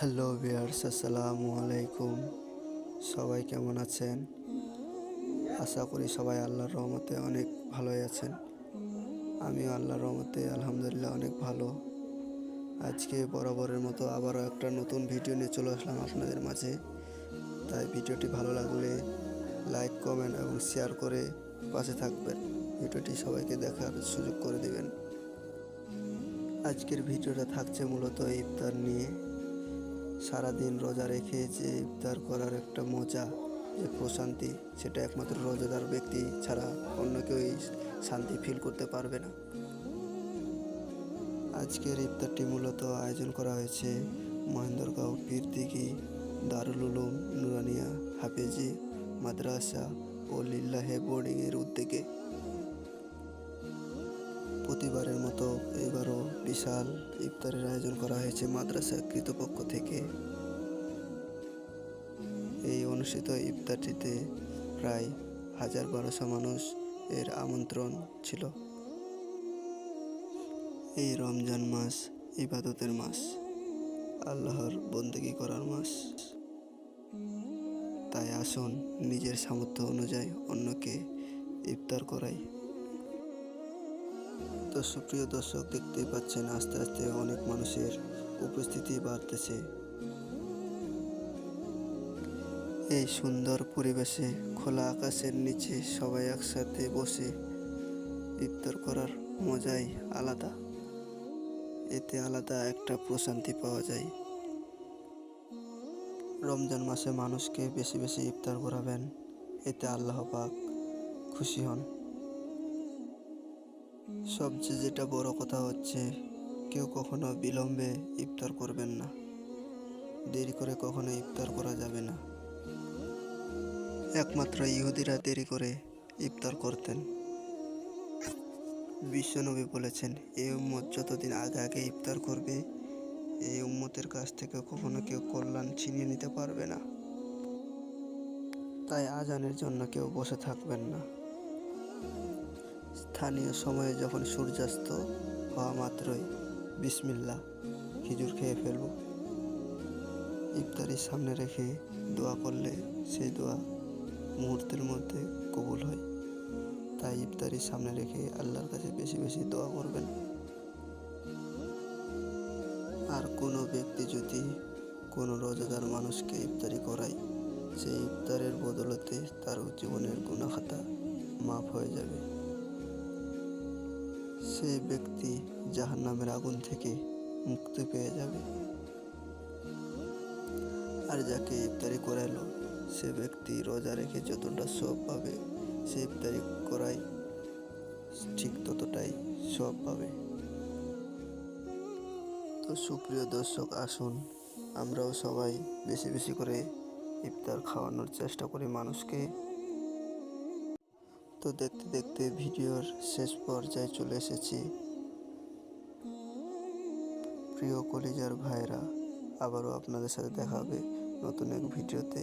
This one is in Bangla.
হ্যালো বিয়ার্স আসসালামু আলাইকুম। সবাই কেমন আছেন? আশা করি সবাই আল্লাহর রহমতে অনেক ভালোই আছেন। আমিও আল্লাহর রহমতে আলহামদুলিল্লাহ অনেক ভালো। আজকে বরাবরের মতো আবারও একটা নতুন ভিডিও নিয়ে চলে আসলাম আপনাদের মাঝে। তাই ভিডিওটি ভালো লাগলে লাইক, কমেন্ট এবং শেয়ার করে পাশে থাকবেন। ভিডিওটি সবাইকে দেখার সুযোগ করে দেবেন। আজকের ভিডিওটা থাকছে মূলত ইফতার নিয়ে। সারাদিন রোজা রেখে যে ইফতার করার একটা মজা, যে প্রশান্তি, সেটা একমাত্র রোজাদার ব্যক্তি ছাড়া অন্য কেউ শান্তি ফিল করতে পারবে না। আজকের ইফতারটি মূলত আয়োজন করা হয়েছে মহেন্দ্রগাঁও পীরদিঘি, দারুল উলুম, নুরানিয়া, হাফেজি, মাদ্রাসা ও লিল্লাহে বোর্ডিংয়ের উদ্যোগে। প্রতিবারের মতো এবারও বিশাল ইফতারের আয়োজন করা হয়েছে মাদ্রাসা কৃতপক্ষ থেকে। অনুষ্ঠিত ইফতারটিতে প্রায় হাজার বারোশো মানুষ এর আমন্ত্রণ ছিল। এই রমজান মাস ইবাদতের মাস, আল্লাহর বন্দেগী করার মাস। তাই আসুন নিজের সামর্থ্য অনুযায়ী অন্যকে ইফতার করাই। তো সুপ্রিয় দর্শক, দেখতেই পাচ্ছেন আস্তে আস্তে অনেক মানুষের উপস্থিতি বাড়তেছে। এই সুন্দর পরিবেশে খোলা আকাশের নিচে সবাই একসাথে বসে ইফতার করার মজাই আলাদা। এতে আলাদা একটা প্রশান্তি পাওয়া যায়। রমজান মাসে মানুষকে বেশি বেশি ইফতার করাবেন, এতে আল্লাহ পাক খুশি হন। সবচেয়ে যেটা বড় কথা হচ্ছে, কেউ কখনো বিলম্বে ইফতার করবেন না। দেরি করে কখনো ইফতার করা যাবে না। একমাত্র ইহুদিরা দেরি করে ইফতার করতেন। বিশ্বনবী বলেছেন এই উম্মত যতদিন আগে আগে ইফতার করবে, এই উম্মতের কাছ থেকে কখনো কেউ কল্যাণ ছিনিয়ে নিতে পারবে না। তাই আজানের জন্য কেউ বসে থাকবেন না। স্থানীয় সময়ে যখন সূর্যাস্ত হওয়া মাত্রই বিসমিল্লা খেজুর খেয়ে ফেলব। ইফতারির সামনে রেখে দোয়া করলে সেই দোয়া মুহূর্তের মধ্যে কবুল হয়। তাই ইফতারির সামনে রেখে আল্লাহর কাছে বেশি বেশি দোয়া করবেন। আর কোনো ব্যক্তি যদি কোনো রোজাদার মানুষকে ইফতারি করায়, সেই ইফতারের বদলতে তার জীবনের গুণাখাতা মাফ হয়ে যাবে। সেই ব্যক্তি জাহান্নামের আগুন থেকে মুক্তি পেয়ে যাবে। আর যাকে ইফতারি করালো সে ব্যক্তি রোজা রেখে যতটা সব পাবে, সে ইফতারি করাই ঠিক ততটাই সব পাবে। তো সুপ্রিয় দর্শক, আসুন আমরাও সবাই বেশি বেশি করে ইফতার খাওয়ানোর চেষ্টা করি মানুষকে। তো দেখতে দেখতে ভিডিওর শেষ পর্যায়ে চলে এসেছি। প্রিয় কলিজার ভাইরা আবারও আপনাদের সাথে দেখা হবে নতুন এক ভিডিওতে।